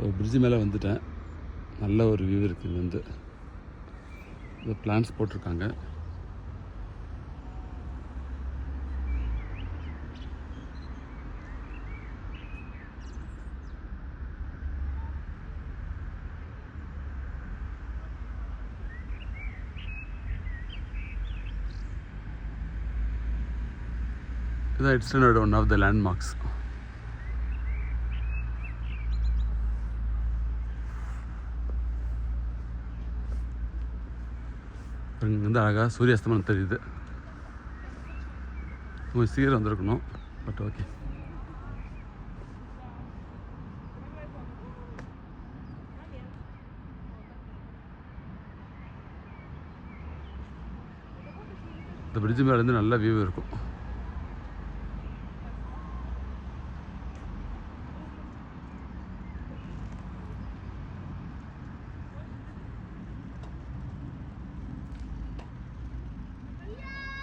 So fridge மேலே வந்துட்டேன். நல்ல ஒரு வியூ இருக்குது இது வந்து. இது பிளான்ஸ் போட்டிருக்காங்க. இதான் it's one of the landmarks இங்கே வந்து அழகாக சூரிய அஸ்தமனம் தெரியுது. கொஞ்சம் சீக்கிரம் வந்திருக்கணும் பட் ஓகே இந்த பிரிட்ஜு மேலேருந்து நல்ல வியூ இருக்கும்.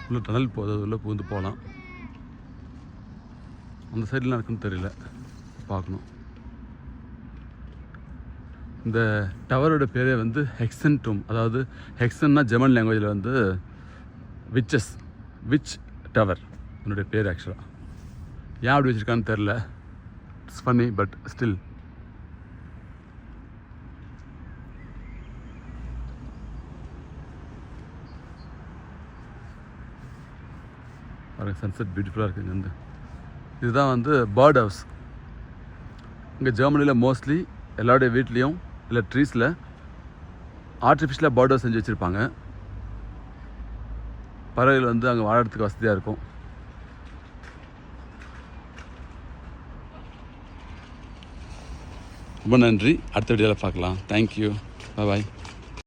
உள்ள டனல் போகுது அது உள்ளே புகுந்து போகலாம். அந்த சைடில் இருக்குன்னு தெரியல. பார்க்கணும். இந்த டவரோட பேரே வந்து ஹெக்ஸன் டூம் அதாவது ஹெக்ஸன்னா ஜெர்மன் லாங்குவேஜில் வந்து விச்சஸ் விச் டவர் என்னுடைய பேர் ஆக்சுவலாக ஏன் அப்படி வச்சுருக்கான்னு தெரில இட்ஸ் ஃபன்னி பட் ஸ்டில் பாருங்கள் சன்செட் பியூட்டிஃபுல்லாக இருக்குங்க வந்து இதுதான் வந்து பேர்ட் ஹவுஸ் இங்கே ஜெர்மனியில் மோஸ்ட்லி எல்லாருடைய வீட்லேயும் இல்லை ட்ரீஸில் ஆர்டிஃபிஷியலாக பேர்ட் ஹவுஸ் செஞ்சு வச்சுருப்பாங்க. பறவைகள் வந்து அங்கே வாழறதுக்கு வசதியாக இருக்கும். ரொம்ப நன்றி. அடுத்த வீடியோவில் பார்க்கலாம். Thank you bye